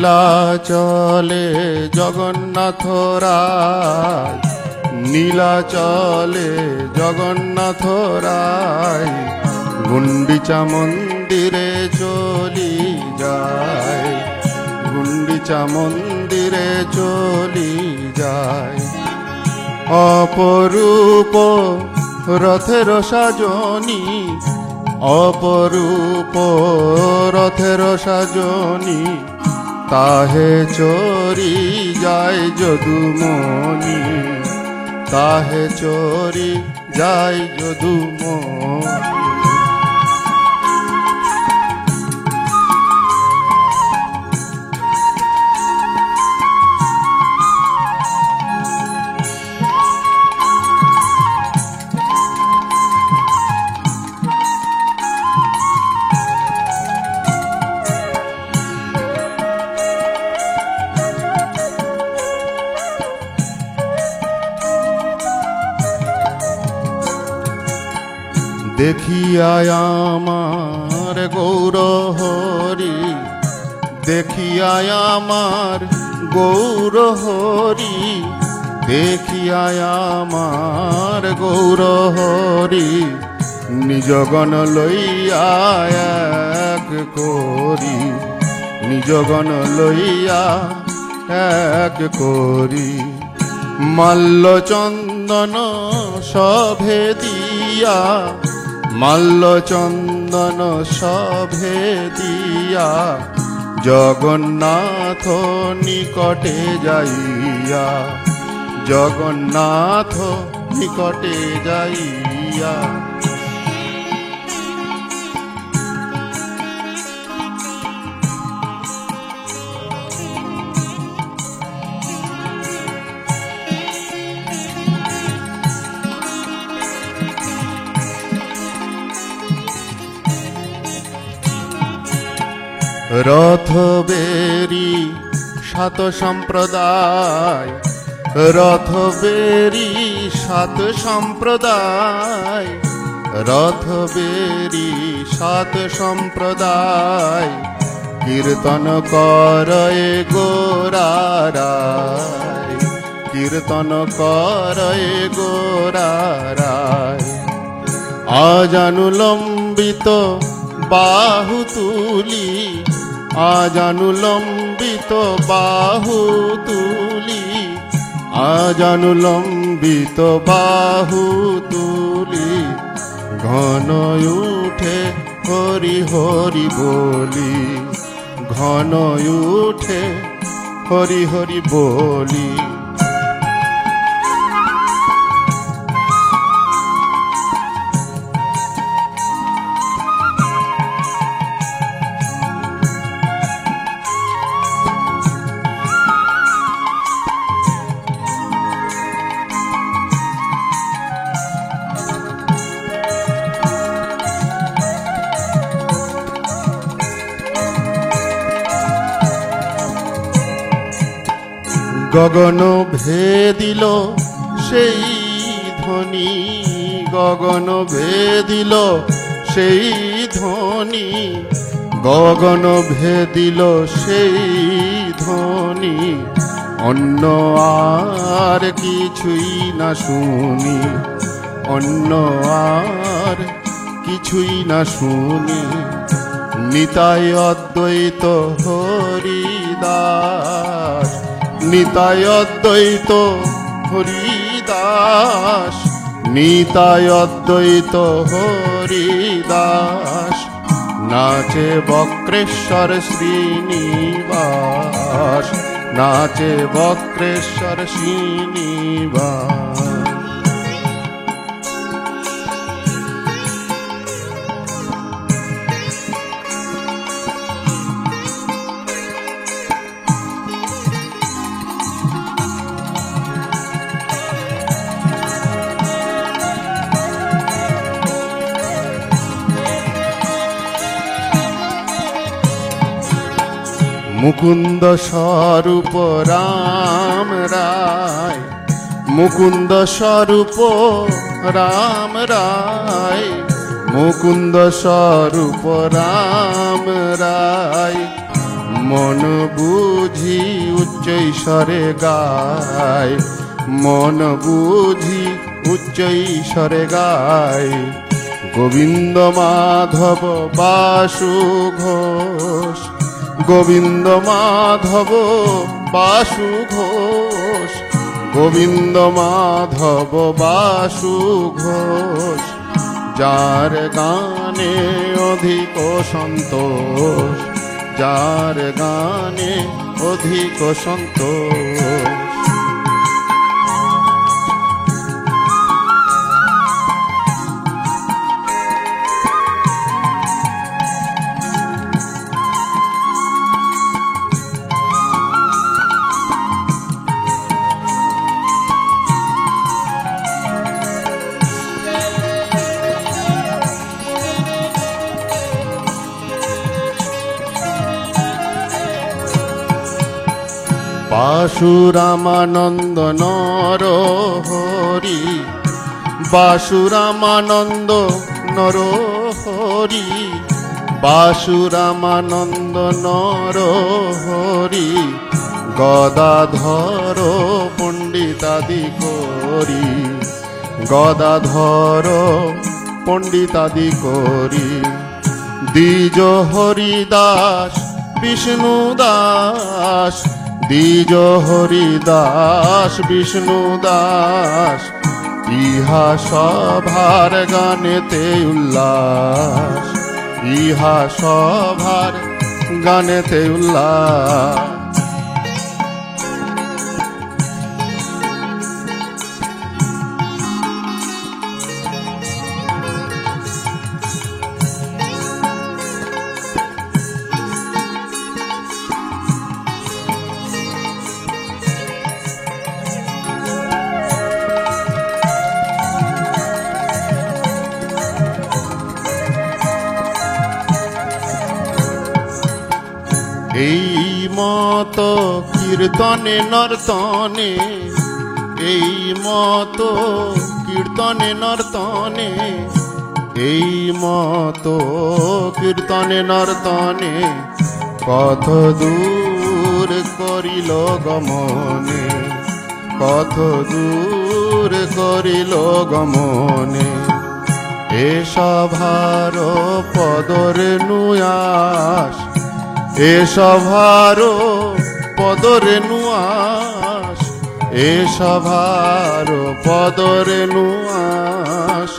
নীলাচলে জগন্নাথ রায় নীলাচলে জগন্নাথ রায় গুন্ডিচা মন্দিরে চলি যায় গুন্ডিচা মন্দিরে চলি যায়। অপরূপ রথের সাজনী, অপরূপ রথের সাজনী তাহে চরি যায় যদুমণি। তাহে চরি যায় যদুমণি। দেখিয়ায় আমার গৌর হরি দেখিয়ায় আমার গৌর হরি দেখিয়ায় আমার গৌর হরি নিজগণ লইয়া এক করি, নিজগণ লইয়া এক করি। মাল্য চন্দন সভে দিয়া মাল্য চন্দন সভে দিয়া জগন্নাথ নিকটে যাইয়া জগন্নাথ নিকটে যাইয়া রথ বেরি সাত সম্প্রদায়। রথ বেরি সাত সম্প্রদায়। রথ বেরি সাত সম্প্রদায়। কীর্তন করয়ে গোরারায়। কীর্তন করয়ে গোরারায়। আজানুলম্বিত বাহু তুলি আজানুলম্বিত বাহু তুলি, আজানুলম্বিত বাহু তুলি, ঘন উঠে হরি হরি বলি, ঘন উঠে হরি হরি বলি। গগন ভেদিল, সেই ধ্বনি গগন ভেদিল, সেই ধ্বনি গগন ভেদিল, সেই ধ্বনি। অন্য আর কিছুই না শুনি, অন্য আর কিছুই না শুনি। নিতাই অদ্বৈত হরিদাস। নিতাই অদ্বৈত হরিদাস নিতায় অদ্বৈত হরিদাস নাচে বক্রেশ্বর শ্রীনিবাস নাচে বক্রেশ্বর শ্রীনিবাস। মুকুন্দ স্বরূপ রাম রায়। মুকুন্দ স্বরূপ রাম রায়। মুকুন্দ স্বরূপ রাম রায়। মন বুঝি উচ্চ ঈশ্বরে গায়। মন বুঝি উচ্চ ঈশ্বরে গায়। গোবিন্দ মাধব বাসু ঘোষ। গোবিন্দ মাধব বাসু ঘোষ গোবিন্দ মাধব বাসু ঘোষ যার গানে অধিক সন্তোষ। যার গানে অধিক সন্তোষ। বাসুরামানন্দ নর হরি, বাসুরামানন্দ নর হরি বাসুরামানন্দ নর হরি, গদাধর পণ্ডিতাদি করি গদাধর পণ্ডিতাদি করি দ্বিজ হরিদাস বিষ্ণু দাস দ্বিজ হরিদাস বিষ্ণু দাস ইহা সভার গানেতে উল্লাস ইহা সভার গানেতে উল্লাস। কীর্তনে নর্তনে, এই মত কীর্তনে নর্তনে, এই মত কীর্তনে নর্তনে কত দূর করিল গমনে কত দূর করিল গমনে। এ সভার পদরে নুয়াস এসভার পদরে নুয়াস এসভার পদরে নুয়াস।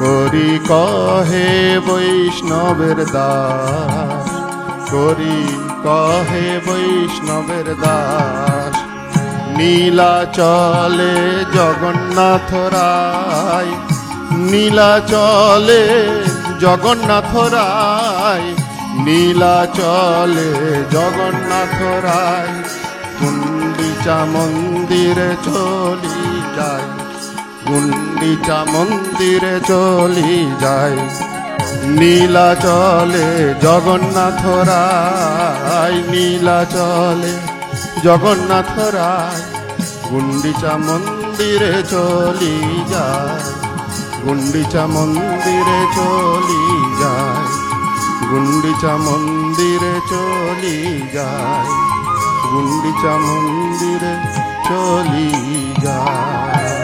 করি কহে বৈষ্ণবের দাস, করি কহে বৈষ্ণবের দাস। নীলা চলে জগন্নাথ রায় নীলা চলে জগন্নাথ রায় নীলা চলে জগন্নাথ রায় গুন্ডিচা মন্দিরে চলি যায় গুন্ডিচা মন্দিরে চলি যায়। নীলা চলে জগন্নাথ রায় নীলা চলে জগন্নাথ রায় গুন্ডিচা মন্দিরে চলি যায় গুন্ডিচা মন্দিরে চলি যায়। গুন্ডিচা মন্দিরে চলি যায় গুন্ডিচা মন্দিরে চলি যায়